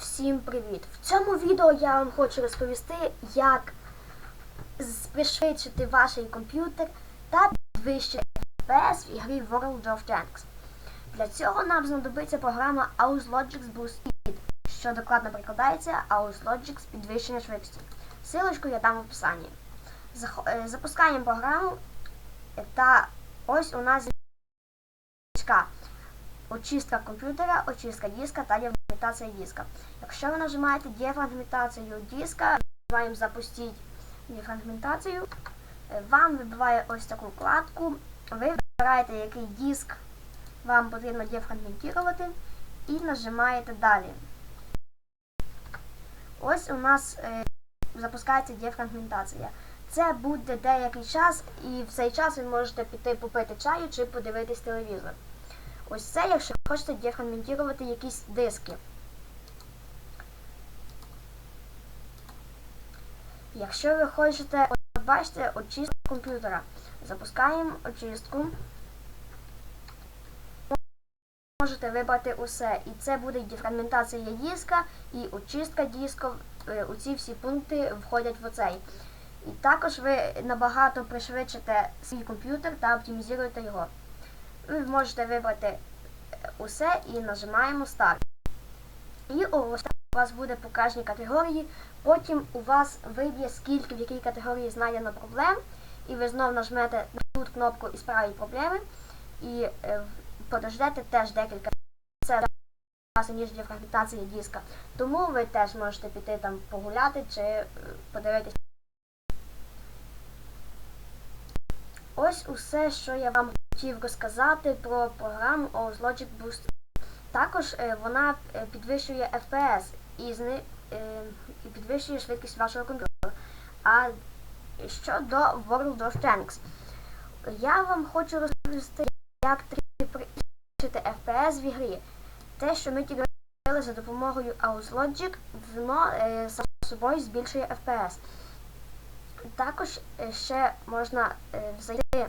всім привіт! В цьому відео я вам хочу розповісти, як пришвидшити ваш комп'ютер та підвищити FPS в ігрі World of Tanks. Для цього нам знадобиться програма AusLogix Boost Speed, що докладно перекладається AusLogix підвищення швидкості. Силочку я дам в описанні. Е, Запускаємо програму та ось у нас очистка комп'ютера, очистка диска та дефрагментація диска. Якщо ви нажимаєте дефрагментацію диска, нажимаємо запустити дефрагментацію, е, вам вибиває ось таку вкладку. Ви вибираєте, який диск вам потрібно дефрагментувати і нажимаєте далі. Ось у нас е, запускається дефрагментація. Це буде деякий час, і в цей час ви можете піти попити чаю чи подивитись телевізор. Ось це, якщо хочете дефрагментувати якісь диски. Якщо ви хочете, от очистку комп'ютера. Запускаємо очистку. Можете вибрати усе. І це буде дефрагментація диска і очистка дисків. Е, У ці всі пункти входять в оцей. І також ви набагато пришвидшите свій комп'ютер та оптимізуєте його. Ви можете вибрати е, усе і нажимаємо старт. І у вас буде показані категорії. Потім у вас виб'є, скільки в якій категорії знайдено проблем. І ви знову нажмете на тут кнопку і справить проблеми. І е, подождете теж декілька це ніж дефрагментація диска. Тому ви теж можете піти там погуляти чи е, Ось усе, що я вам хотів розказати про програму OS Logic Boost. Також е, вона е, підвищує FPS і, зни, е, і підвищує швидкість вашого комп'ютера. А щодо World of Tanks, я вам хочу розповісти, як трішки пришити FPS в ігрі. Те, що ми тільки робили за допомогою AUS Logic, воно само собою збільшує FPS. Також е, ще можна е, зайти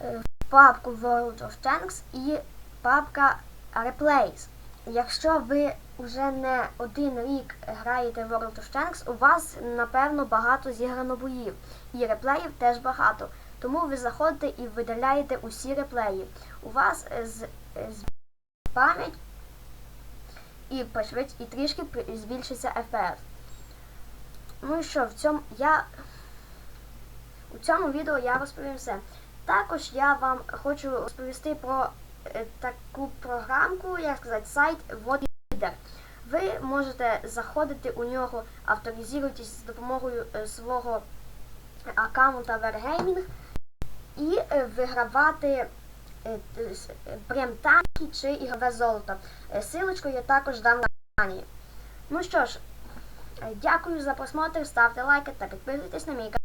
е, в папку World of Tanks і папка Replays. Якщо ви вже не один рік граєте в World of Tanks, у вас напевно багато зіграно боїв. І реплеїв теж багато. Тому ви заходите і видаляєте усі реплеї. У вас е, з, е, з пам'ять і, і трішки збільшиться FPS. Ну і що, в цьому я у цьому відео я розповім все. Також я вам хочу розповісти про е, таку програмку, як сказати, сайт WhatReader. Ви можете заходити у нього, авторизуйтесь з допомогою е, свого аккаунта Wargaming і е, вигравати е, е, прем танки чи ігрове золото. Е, Силочку я також дам на екрані. Ну що ж, Дякую за просмотр, ставте лайки та підписуйтесь на мій канал.